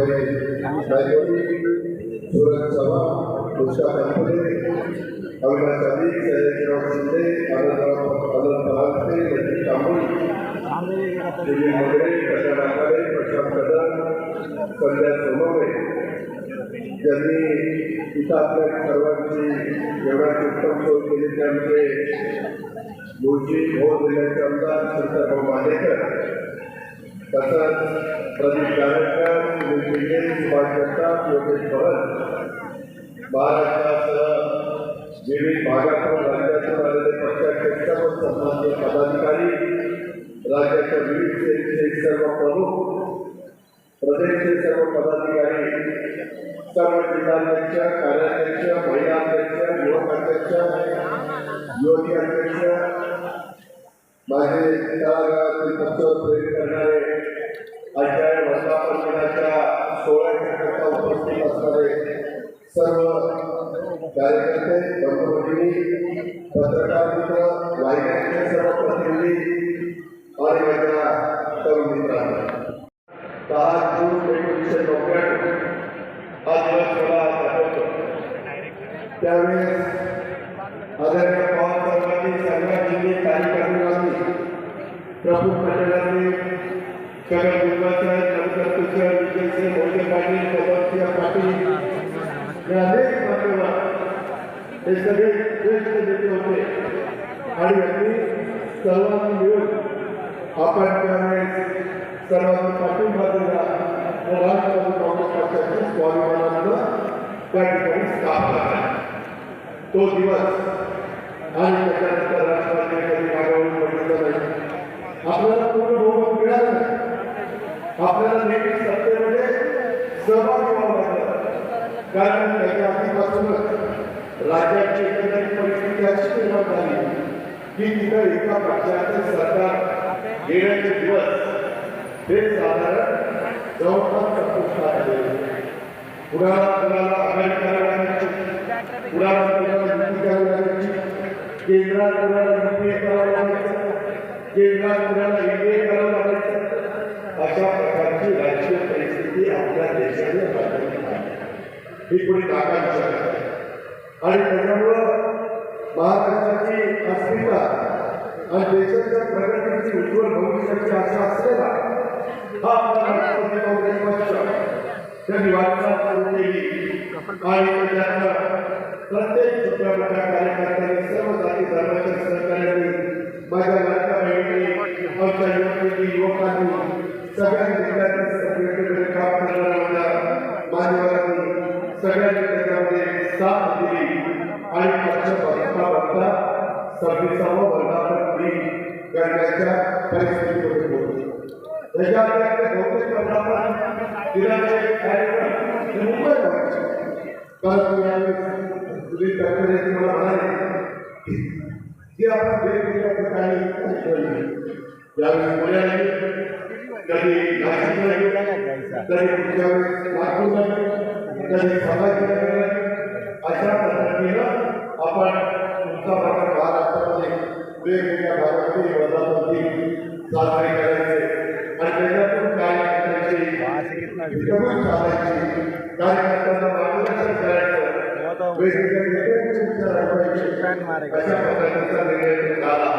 Dilip bhai Naikori Usha company Avinash Ali Sayajirao Shinde Anandrao Anand Paranjape Lakshmi Tamboli Dilip Mogare Prashant आकारे Prashant Kadam ज्यांनी इथं आपल्या सर्वांची उत्तम सोय केली त्यामध्ये आमचे भोर जिल्ह्याचे आमदार संतभाऊ मानेकर तसंच प्रदीप गायकवाड सुनील पिंगे सुभाष जगताप योगेश भरत महाराष्ट्रासह विविध भागातून राज्यातून आलेले पक्षाध्यक्ष व सन्मान्य पदाधिकारी राज्याच्या विविध सेवेचे सर्व प्रमुख प्रदेशचे सर्व पदाधिकारी सर्व जिल्हाध्यक्ष कार्याध्यक्ष महिला अध्यक्ष युवक अध्यक्ष युवती अध्यक्ष माझे तळागाळातील पक्षावर प्रेरित करणारे आचार्य वर्धापन दिनाच्या सोहळ्याच्या करता उपस्थित असणारे सर्व कार्यकर्ते बंधुभगिनी पत्रकार मित्र वाहिन्यांचे सर्व प्रतिनिधी आणि माझ्या तरुण मित्रांनो दहा जून एकोणीसशे नव्याण्णव हा दिवस मला आठवतो त्यावेळेस आदरणीय पवार साहेबांनी सगळ्या जिल्हे कार्यकर्त्यांनी प्रमुख मंडळांनी करण गुरुवासाहेब नमकर तुषार विजयसिंह मोठे पाटील पवनसिंह पाटील हे अनेक मान्यवर हे सगळे ज्येष्ठ नेते होते. आणि यांनी सर्वांनी मिळून आपण त्यावेळेस सर्वांनी पाठिंबा दिला. व राष्ट्रवादी काँग्रेस पक्षाची स्वाभिमानानं त्या ठिकाणी स्थापना तो दिवस आणि त्याच्यानंतर राष्ट्रवादी कधी मागावून बघितलं नाही. आपल्याला आपल्याला नेहमी सत्तेमध्ये म्हणजे सहभागी व्हावं लागलं. कारण त्याच्या आधीपासूनच राज्याची एकंदरीत परिस्थिती अशी निर्माण झाली की तिथं एका पक्षाचे सरकार येण्याचे दिवस हे साधारण जवळपास संपुष्टात आले कुणाला कुणाला आघाडी करावी लागायची कुणाला कुणाला युती करावी लागायची केंद्रात कुणाला युपीए करावं लागायचं केंद्रात कुणाला एनडीए करावं लागायचं अशा प्रकारची राजकीय परिस्थिती आपल्या देशाने हाताळली आहे. ही कोणी नाकांक्षा आहे आणि त्याच्यामुळं महाराष्ट्राची अस्मिता आणि देशाच्या प्रगतीची उज्ज्वल भविष्याची आशा असलेला हा आपला राष्ट्रवादी काँग्रेस पक्ष त्यांनी वाटचाल सुरू केली आणि त्याच्यातनं प्रत्येक छोट्या मोठ्या कार्यकर्त्यांनी सर्व जाती धर्माच्या सहकार्याने माझ्या लाडक्या बहिणी आमच्या युवकांनी युवकांनी सगळ्यांनी विद्यार्थी सगळीकडे काम करणाऱ्या मान्यवरांनी सगळ्यांनी त्याच्यामध्ये साथ दिली आणि पक्ष बघता बघता सव्वीसावं वर्धापन दिन करण्याच्या परिस्थितीमध्ये पोहोचलो त्याच्यामध्ये बहुतेक वर्धापन दिनाचे कार्यक्रम हे परंतु यावेळी तुम्ही तक्रारीची मला म्हणाले की आपण वेगवेगळ्या ठिकाणी ठेवली यावेळी पुण्याला कधी कधी. अशा पद्धतीनं आपण तुमचा भाग महाराष्ट्रामध्ये वेगवेगळ्या भागामध्ये वर्धापन साजरे करायचे आणि त्याच्यातून कार्यकर्त्यांची साधायची कार्यकर्त्यांना मार्गदर्शन करायचं. वेगवेगळ्या अशा पद्धतीचा निर्णय झाला.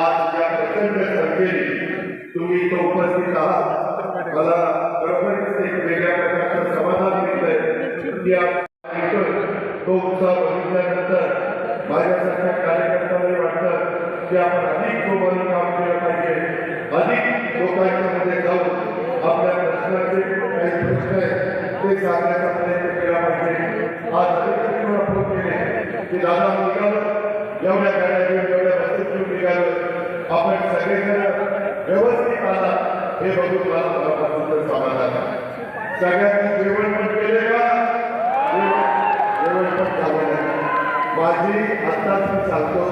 आज या प्रचंड संख्येने तुम्ही इथं उपस्थित आहात. मला खरोखरच एक वेगळ्या प्रकारचं समाधान मिळतंय. की आपण ऐकतोय. तो उत्साह बघितल्यानंतर माझ्यासारख्या कार्यकर्त्यांना वाटतं की आपण अधिक जोमाने काम केलं पाहिजे. अधिक लोकांच्या मध्ये जाऊन आपल्या प्रश्नाचे काही प्रश्न आहेत ते सांगण्याचा प्रयत्न केला पाहिजे. आज अधिक फोन केले. की दादा निघालो एवढ्या गाड्या घेऊन एवढ्या बसेस घेऊन निघालो आपण सगळेजण व्यवस्थित आला हे बघून मला मनापासून समाधान आहे. सगळ्यांनी जेवण पण केले का जेवण पण झालं नाही. माझी आत्ताच मी सांगतो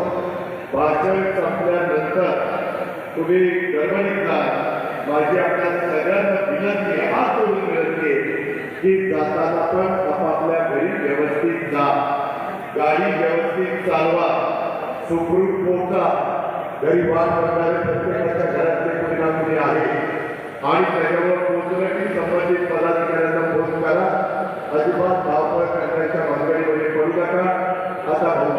भाषण संपल्यानंतर तुम्ही गडबडीत माझी आपल्या सगळ्यांना विनंती आहे, हात जोडून विनंती की जाताना पण आपापल्या घरी व्यवस्थित जा. गाडी व्यवस्थित चालवा. सुखरूप पोहोचा. घरी वाट बघणारे प्रत्येकाच्या घरातले कोणी ना कोणी आहे आणि त्याच्यावर पोहोचलं की संबंधित पदाधिकाऱ्यांना फोन करा. अजिबात धावपळ करण्याच्या भानगडीमध्ये पडू नका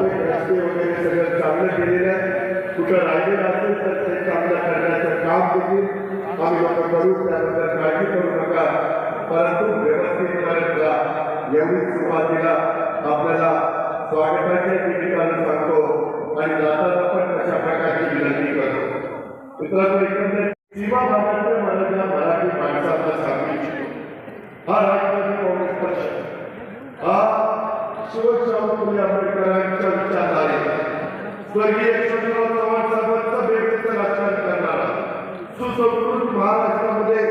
आता रस्ते वगैरे सगळं चांगलं केलेलं आहे. कुठं राहिलेलं असेल तर ते चांगलं करण्याचं काम देखील आम्ही लोक करू. त्याबद्दल काळजी करू नका. परंतु व्यवस्थित करत एवढी सुरुवातीला आपल्याला स्वागताच्या निमित्तानं सांगतो आणि जाताना पण तशा प्रकारची विनंती करतो. मित्रांनो एकंदर सीमा भागातल्या मनातल्या मराठी माणसांना सांगू इच्छितो. हा राष्ट्रवादी काँग्रेस पक्ष. हा शिवशाहू फुले आंबेडकरांच्या विचारधारे स्वर्गीय यशवंतराव चव्हाण साहेबांचा बेबीचं राजकारण करणारा सुसंस्कृत महाराष्ट्रामध्ये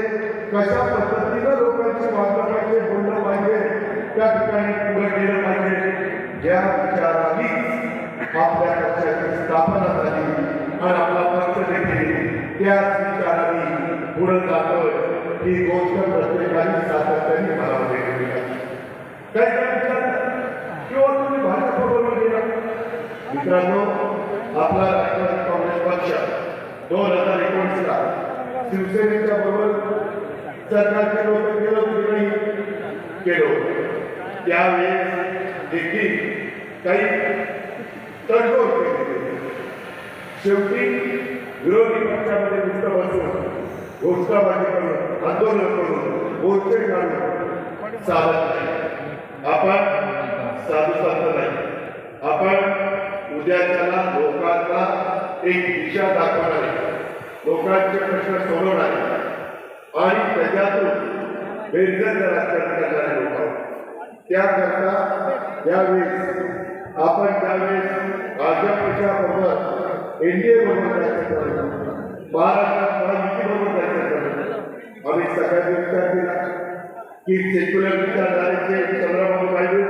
कशा पद्धतीनं लोकांची वागणं पाहिजे बोललं पाहिजे त्या ठिकाणी पुढे गेलं पाहिजे या विचारानेच आपल्या पक्षाची स्थापना झाली आणि आपला पक्ष देखील त्याच विचाराने पुढे जातोय ही गोष्ट प्रत्येकाने सातत्याने मला वेगळी त्याचा विचार किंवा तुम्ही भाजपबरोबर गेला मित्रांनो आपला राष्ट्रवादी काँग्रेस पक्ष दोन हजार एकोणीसला शिवसेनेच्या बरोबर सरकार सरकारचे लोक गेलो तिकडे केलो त्यावेळेस देखील काही तडजोड केली शेवटी विरोधी पक्षामध्ये नुसतं बसून घोषणाबाजी करून आंदोलन करून मोर्चे काढून चालत नाही आपण साधू साधत उद्याच्याला लोकांना एक दिशा दाखवणारे लोकांचे प्रश्न सोडवणारे आणि त्याच्यातून बेरजेचं राजकारण करणारे लोक. त्याकरता यावेळेस आपण त्यावेळेस भाजपच्या बरोबर एनडीए बरोबर जायचं ठरवलं. महाराष्ट्रात महायुतीबरोबर जायचं ठरवलं. आम्ही सगळ्यांनी विचार केला की सेक्युलर विचारधारेचे चंद्रबाबू नायडू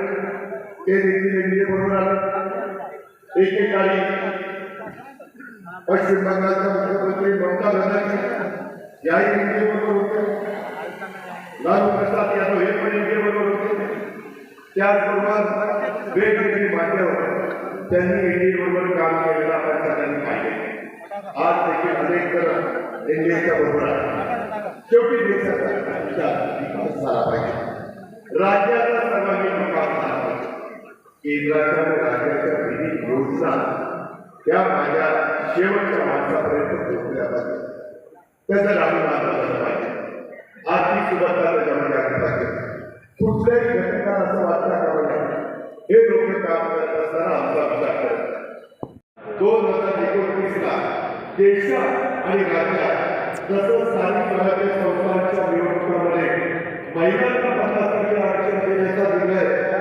ते देखील एनडीए बरोबर आलं. एकेकाळी पश्चिम बंगालचा मुख्यमंत्री ममता बॅनर्जी याही एनडीए बरोबर होते. लालू प्रसाद यादव हे पण एनडीए बरोबर होते. त्याचबरोबर वेगवेगळी मान्यवर त्यांनी एनडीए बरोबर काम केलेलं आपण सगळ्यांनी पाहिजे आज देखील अनेक जण एनडीएच्या बरोबर आहे शेवटी देशाचा विचार विकास झाला पाहिजे. राज्याचा सर्वांगीण विकास झाला केंद्राच्या राज्याच्या विविध योजना त्या माझ्या शेवटच्या माणसापर्यंत पोहोचल्या पाहिजे. त्याचं राहून आणलं पाहिजे. आर्थिक सुबत्ता त्याच्यामध्ये आली पाहिजे कुठल्याही घटकाला असं वाटतं करावं बघा हे लोक काम करत असताना आमचा विचार करत दोन हजार एकोणतीसला देशात आणि राज्यात तसंच स्थानिक स्वराज्य संस्थांच्या निवडणुकांमध्ये महिलांना पन्नास टक्के आरक्षण देण्याचा निर्णय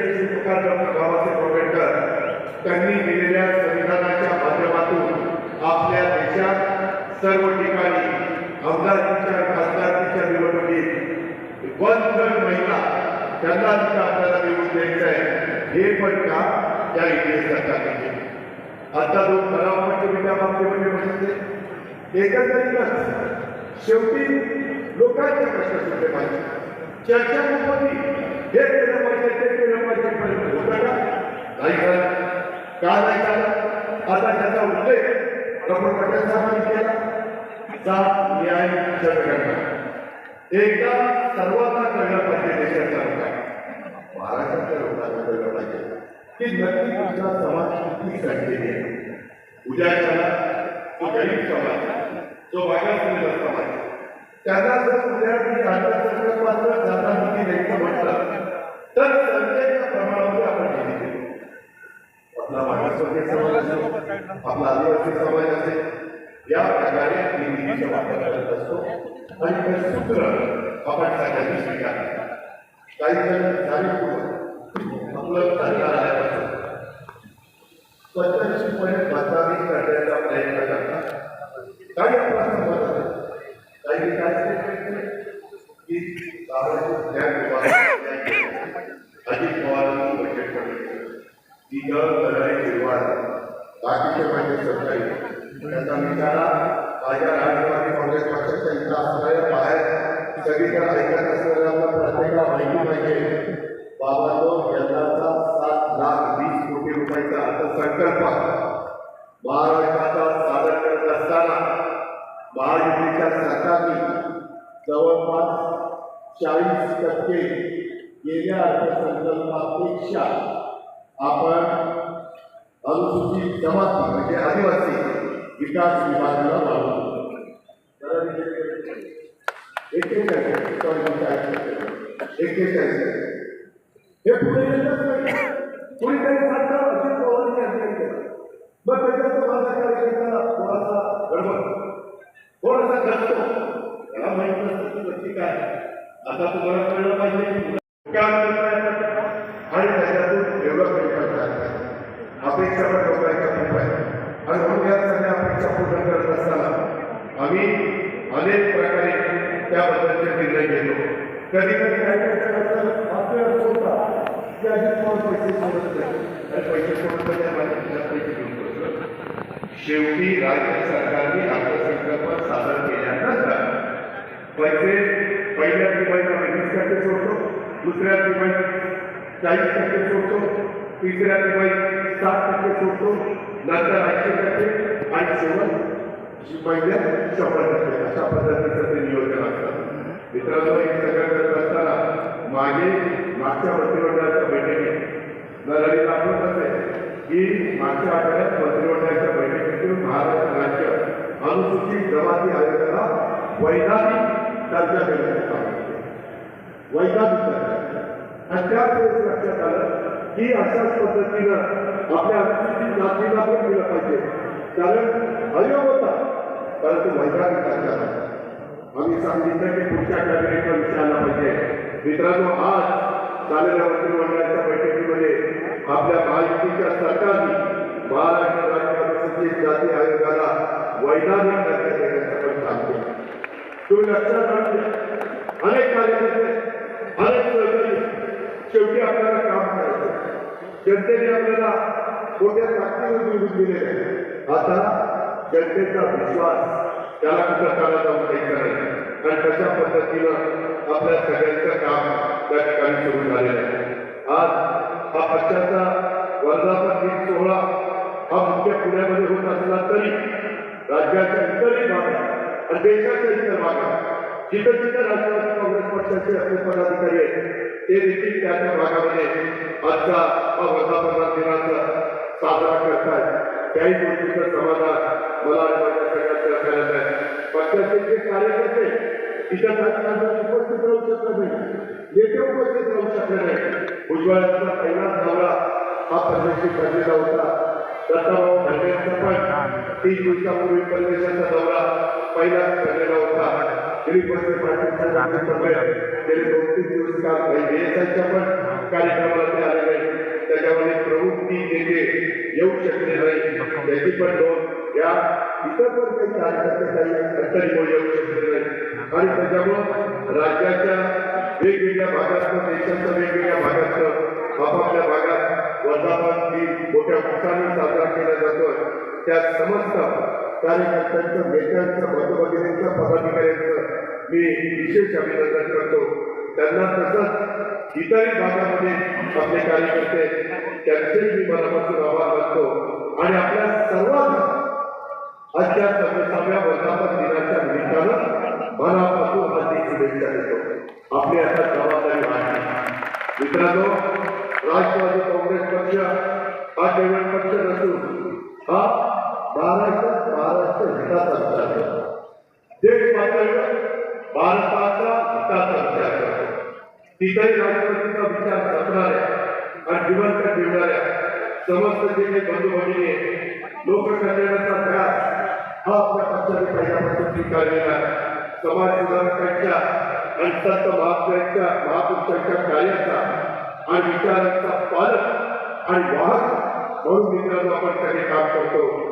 शिल्पकार डॉक्टर बाबासाहेब आंबेडकर त्यांनी दिलेल्या संविधानाच्या माध्यमातून आपल्या देशात सर्व ठिकाणी आमदारकीच्या खासदारकीच्या निवडणुकीत वन महिला त्यांना तिथं आपल्याला निवडून द्यायचं आहे हे पण काम त्या इंडिया सरकारने आता जो ठराव म्हणजे मी त्या बाबतीमध्ये म्हणते एकंदरीत शेवटी लोकांचे प्रश्न सुटले पाहिजे चर्चा होती. हे केलं पाहिजे ते केलं पाहिजे पण झालं का नाही झालं आता त्याचा उल्लेख डॉक्टर पटेल साहेबांनी केला जात न्याय जनगणना एकदा सर्वांना कळलं पाहिजे देशाचा काय महाराष्ट्राच्या लोकांना कळलं पाहिजे की नक्की तुमचा समाज किती संख्येने आहे उद्याच्याला तो गरीब समाज जो मागासलेला समाज त्यांना जर उद्या मी अर्थसंकल्पाचं जाता निधी द्यायचं म्हटलं आपला समाज आदिवासी समाज असेल या प्रकारे निधीचा वापर करत असतो आणि ते सूत्र आपण सगळ्यांनी स्वीकारलं काही जण जाणीवपूर्वक आपलं सरकार आल्यापासून स्वतंत्रपणे बाजारी करण्याचा प्रयत्न करतात काही आपला संबंध आहे काही काय की ती दर दराची वाढ बाकीचे माझे सरकारी. त्यांचा विचारा माझ्या राष्ट्रवादी काँग्रेस पक्षाच्या इथं असणाऱ्या बाहेर सगळीकडे ऐकत असणाऱ्या प्रत्येकाला माहिती पाहिजे. बाबानो यंदाचा सात लाख वीस कोटी रुपयाचा अर्थसंकल्प. महाराष्ट्राचा सादर करत असताना महायुतीच्या सरकारने जवळपास चाळीस टक्के गेल्या अर्थसंकल्पापेक्षा आपण अनुसूचित जमाती म्हणजे आदिवासी विकास विभागाला वाढवतो एक्केचाळीस एक्केचाळीस हे पुढे येतच नाही. कोणीतरी सांगतं अजित पवारांनी अन्याय केला. मग त्याच्यात माझा कार्यकर्ता थोडासा गडबड. थोडासा घडतो त्याला माहीत नसतं की नक्की काय आता तुम्हाला कळलं पाहिजे की काय करताय आणि त्याच्यातून डेव्हलपमेंट करतात अपेक्षा पण लोकांच्या खूप आहे आणि म्हणून या सगळ्या अपेक्षा पूर्ण करत असताना आम्ही अनेक प्रकारे त्याबद्दलचे निर्णय घेतो कधी कधी काय करतात आपल्याला असं होतं की अजित पवार पैसे सोडत नाही आणि पैसे सोडत नाही आम्हाला तिला पैसे घेऊन बसलो. शेवटी राज्य सरकारने अर्थसंकल्प सादर केल्यानंतर पैसे पहिल्या तिमाहीत वीस टक्के सोडतो दुसऱ्या तिमाहीत चाळीस टक्के सोडतो तिसऱ्या तिमाहीत सात टक्के सोडतो नंतर ऐंशी टक्के आणि शेवट पहिल्या शंभर टक्के. अशा पद्धतीचं ते नियोजन असतं. मित्रांनो हे सगळं करत असताना मागे मागच्या मंत्रिमंडळाच्या बैठकीत नरळी दाखवत असे की मागच्या आठवड्यात मंत्रिमंडळाच्या बैठकीतून महाराष्ट्र राज्य अनुसूचित जमाती आयोगाला वैधानिक दर्जा देण्यात काम वैधानिक दर्जा. आणि त्याच लक्षात आलं की अशाच पद्धतीनं आपल्या अनुसूचित जातीला पण दिलं पाहिजे. कारण अयोग होता परंतु वैधानिक दर्जा आम्ही सांगितलं की पुढच्या कॅबिनेटचा विषय आला पाहिजे. मित्रांनो आज झालेल्या मंत्रिमंडळाच्या बैठकीमध्ये आपल्या महायुतीच्या सरकारने महाराष्ट्र राज्य अनुसूचित जाती आयोगाला वैधानिक दर्जा देण्याचं पण काम केलं. तुम्ही लक्षात आणले अनेक कार्यकर्ते अनेक सहकारी शेवटी आपल्याला काम करायचं. जनतेने आपल्याला मोठ्या ताकदीवर निवडून दिलेले आता जनतेचा विश्वास त्याला कुठं काढा जाऊन द्यायचा नाही. आणि कशा पद्धतीनं आपल्या सगळ्या उपस्थित शकत नाही नेते उपस्थित राहू शकले नाही उज्ज्वलाचा पहिलाच दौरा हा परदेशी ठरलेला होता. दत्ताभाऊ खंडेंचा पण तीन दिवसापूर्वी परदेशाचा दौरा पहिलाच ठरलेला होता. दिलीप वळसे पाटील गेले दोन तीन दिवस काल काही पण कार्यक्रमाला ते आले नाही त्याच्यामध्ये प्रमुख तीन नेते येऊ शकले नाही. त्याची पण नोंद या इतर पण काही कार्यकर्ते काही अडचणीमुळे येऊ शकले नाही. आणि त्याच्यामुळं राज्याच्या वेगवेगळ्या भागातलं देशाच्या वेगवेगळ्या भागातलं आपापल्या भागात वर्धापन दिन मोठ्या उत्साहाने साजरा केला जातोय त्या समस्त कार्यकर्त्यांचं नेत्यांचं मतभगिनींचं पदाधिकाऱ्यांचं मी विशेष अभिनंदन करतो. त्यांना तसंच इतरही भागामध्ये आपले कार्यकर्ते त्यांचेही मी मनापासून आभार मानतो. आणि आपल्या सर्वांना आजच्या सव्वीसाव्या वर्धापन दिनाच्या निमित्तानं मनापासून हार्दिक शुभेच्छा देतो आपली आता जबाबदारी आहे मित्रांनो राष्ट्रवादी काँग्रेस पक्ष हा केवळ पक्ष नसून हा महाराष्ट्र महाराष्ट्र हिताचा विचार करतो देश पातळीवर भारताचा हिताचा विचार करतो तिथेही राष्ट्रपतीचा विचार करणाऱ्या आणि जिवंत ठेवणाऱ्या समस्त जे काही बंधू भगिनी लोककल्याणाचा ध्यास हा आपल्या पक्षाने पहिल्यापासून स्वीकारलेला आहे. समाज सुधारकांच्या आणि संत महात्म्यांच्या महापुरुषांच्या कार्याचा आणि विचारांचा पालक आणि वाहक म्हणून मित्रांनो आपण त्याने काम करतो.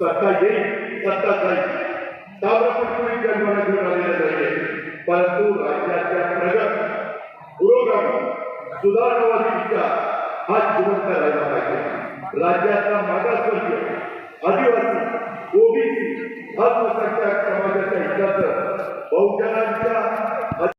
सत्ता येईल सत्ता जाईल. ताब्यापुरती जन्माला घेऊन आलेल्या नाहीये परंतु राज्याच्या प्रगत पुरोगामी सुधारणावादी विचार हा जिवंत राहिला पाहिजे. राज्याचा मागासवर्गीय आदिवासी ओबीसी अल्पसंख्याक समाजाच्या हिताचं बहुजनांच्या